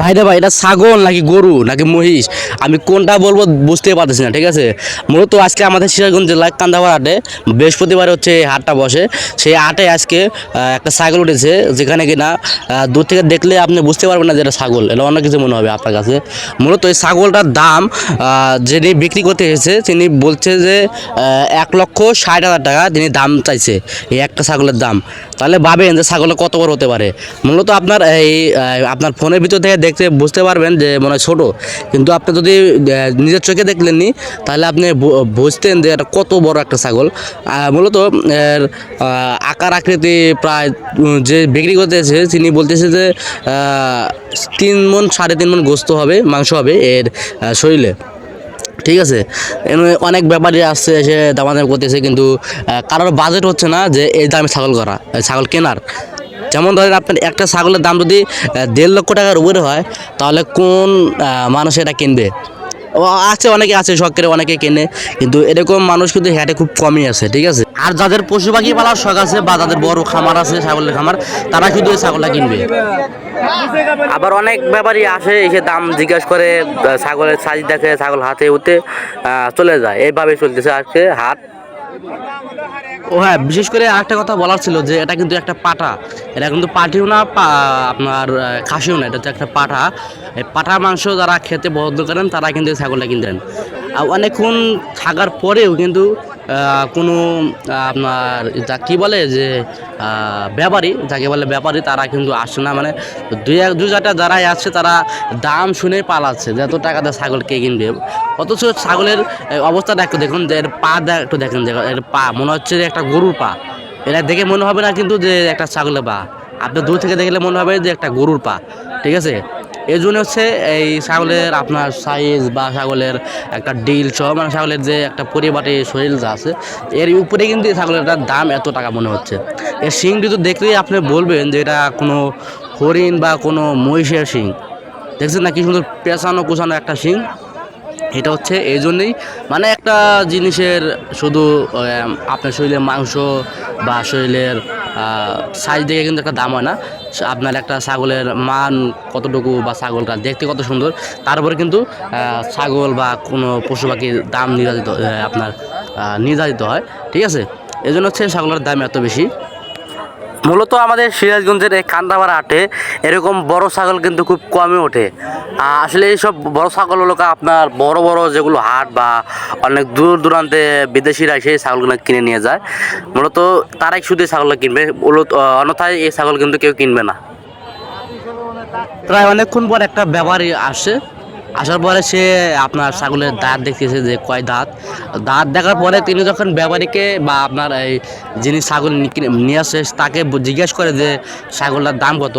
ভাইরা ভাই, এটা ছাগল নাকি গরু নাকি মহিষ? আমি কোনটা বলব বুঝতে পারতেছি না, ঠিক আছে? মূলত আজকে আমাদের সিরাজগঞ্জ জেলায় কান্দাবার হাটে বৃহস্পতিবার হচ্ছে হাটটা বসে। সেই হাটে আজকে একটা ছাগল উঠেছে, যেখানে কিনা দূর থেকে দেখলে আপনি বুঝতে পারবেন না যে এটা ছাগল। এটা অন্য কিছু মনে হবে আপনার কাছে। মূলত এই ছাগলটার দাম যিনি বিক্রি করতে এসেছে, তিনি বলছে যে এক লক্ষ ষাট হাজার টাকা তিনি দাম চাইছে, এই একটা ছাগলের দাম। তাহলে ভাবেন যে ছাগলে কত বড় হতে পারে। মূলত আপনার এই আপনার ফোনের ভিতর থেকে দেখতে বুঝতে পারবেন যে মনে হয় ছোটো। কিন্তু আপনি যদি নিজের চোখে দেখলেননি, তাহলে আপনি বুঝতেন যে এটা কত বড় একটা ছাগল। মূলত, এর আকার আকৃতি প্রায় যে বিক্রি করতেছে তিনি বলতেছে যে তিন মন, সাড়ে তিন মন গোস্ত হবে, মাংস হবে এর শরীরে। ঠিক আছে? অনেক ব্যাপারী আসছে, এসে দামাদাম করতেছে, কিন্তু কারোর বাজেট হচ্ছে না যে এই দামে ছাগল করা, ছাগল কেনার। যেমন ধরেন আপনার একটা ছাগলের দাম যদি দেড় লক্ষ টাকার উপরে হয়, তাহলে কোন মানুষ এটা কিনবে? আছে অনেকে আছে শখ করে অনেকে কেনে, কিন্তু এরকম মানুষ কিন্তু হ্যাটে খুব কমই আছে, ঠিক আছে? আর যাদের পশু পাখি পালার শখ আছে বা যাদের বড় খামার আছে, ছাগলের খামার, তারা শুধু এই ছাগলটা কিনবে। আবার অনেক ব্যাপারই আসে এসে দাম জিজ্ঞাসা করে ছাগলের সাইজ দেখে, ছাগল হাতে উঠে চলে যায় এইভাবে চলতেছে আজকে হাট। ও হ্যাঁ বিশেষ করে আরেকটা কথা বলার ছিল যে এটা কিন্তু একটা পাটা। এটা কিন্তু পাটিও না আপনার খাসিও না, এটা হচ্ছে একটা পাটা। এই পাটা মাংস যারা খেতে পছন্দ করেন, তারা কিন্তু ছাগলটা কিনতেন আর অনেকক্ষণ থাকার পরেও কিন্তু কোনো, আপনার, যা কী বলে যে ব্যাপারী, যাকে বলে ব্যাপারী, তারা কিন্তু আসছে না। মানে দুই এক, দু চারটা যারাই আসছে, তারা দাম শুনে পালাচ্ছে এত টাকাতে ছাগল কে কিনবে? অথচ ছাগলের অবস্থাটা একটু দেখুন যে, এর পা একটু দেখেন যে এর পা, মনে হচ্ছে যে একটা গরুর পা। এটা দেখে মনে হবে না কিন্তু যে, একটা ছাগলের পা। আপনি দূর থেকে দেখলে মনে হবে যে, একটা গরুর পা। ঠিক আছে? এই জন্য হচ্ছে এই ছাগলের আপনার সাইজ বা ছাগলের একটা ডিল সহ মানে ছাগলের যে একটা পরিবাটি শরীর যা আছে, এর উপরে কিন্তু এই ছাগলের দাম এত টাকা মনে হচ্ছে। এর শিংটি তো দেখলেই আপনি বলবেন যে এটা কোনো হরিণ বা কোনো মহিষের শিং। দেখছেন না কি সুন্দর পেঁচানো কুচানো একটা শিং? এটা হচ্ছে এই জন্যই মানে একটা জিনিসের শুধু আপনার শরীরের মাংস বা শরীরের সাইজ দেখে কিন্তু একটা দাম হয় না। আপনার একটা ছাগলের মান কতটুকু বা ছাগলটা দেখতে কত সুন্দর তারপরে কিন্তু ছাগল বা কোনো পশু পাখির দাম নির্ধারিত আপনার নির্ধারিত হয়। ঠিক আছে? এই জন্য হচ্ছে ছাগলের দাম এত বেশি। মূলত আমাদের সিরাজগঞ্জের এই কান্দাপাড়া হাটে এরকম বড় ছাগল কিন্তু খুব কমই ওঠে। আসলে এইসব বড় ছাগল হলো আপনার বড় বড় যেগুলো হাট বা অনেক দূর দূরান্তে বিদেশিরা সেই ছাগলগুলো কিনে নিয়ে যায়। মূলত তারাই শুধু ছাগলটা কিনবে অন্যথায় এই ছাগল কিন্তু কেউ কিনবে না। প্রায় অনেকক্ষণ পর একটা ব্যাপারী আসে। আসার পরে সে আপনার ছাগলের দাঁত দেখতেছে যে কয় দাঁত। দাঁত দেখার পরে তিনি যখন ব্যাপারীকে বা আপনার এই যিনি ছাগল নিয়ে আসে, তাকে জিজ্ঞেস করে যে ছাগলটার দাম কত।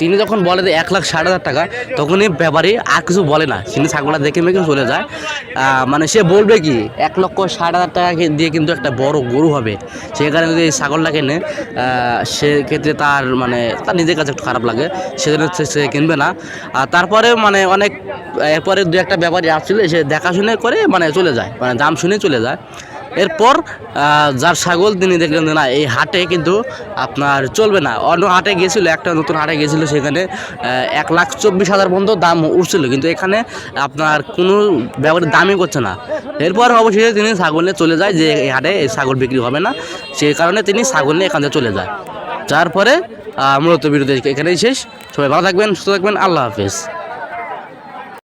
তিনি যখন বলে যে এক লাখ ষাট হাজার টাকা, তখনই ব্যাপারী আর কিছু বলে না। তিনি ছাগলটা দেখে মেখে চলে যায়। মানে সে বলবে কি, এক লক্ষ ষাট হাজার টাকা দিয়ে কিন্তু একটা বড় গরু হবে। সেখানে যদি এই ছাগলটা কেনে সেক্ষেত্রে তার মানে তার নিজের কাছে একটু খারাপ লাগে। সেজন্য সে কিনবে না। আর তারপরে মানে অনেক, এরপরে দু একটা ব্যাপারী আসছিল, সে দেখাশুনে করে মানে চলে যায় মানে দাম শুনে চলে যায়। এরপর যার ছাগল তিনি দেখলেন না, এই হাটে কিন্তু আপনার চলবে না। অন্য হাটে গেছিল একটা নতুন হাটে গেছিল সেখানে এক লাখ চব্বিশ হাজার পর্যন্ত দাম উঠছিল। কিন্তু এখানে আপনার কোনো ব্যাপারে দামই করছে না। এরপর অবশেষে তিনি ছাগল নিয়ে চলে যায়, যে এই হাটে এই ছাগল বিক্রি হবে না। সেই কারণে তিনি ছাগল নিয়ে এখান থেকে চলে যায়। যার পরে মূলত বিরোধী এখানেই শেষ। সবাই ভালো থাকবেন, সুস্থ থাকবেন। আল্লাহ হাফেজ।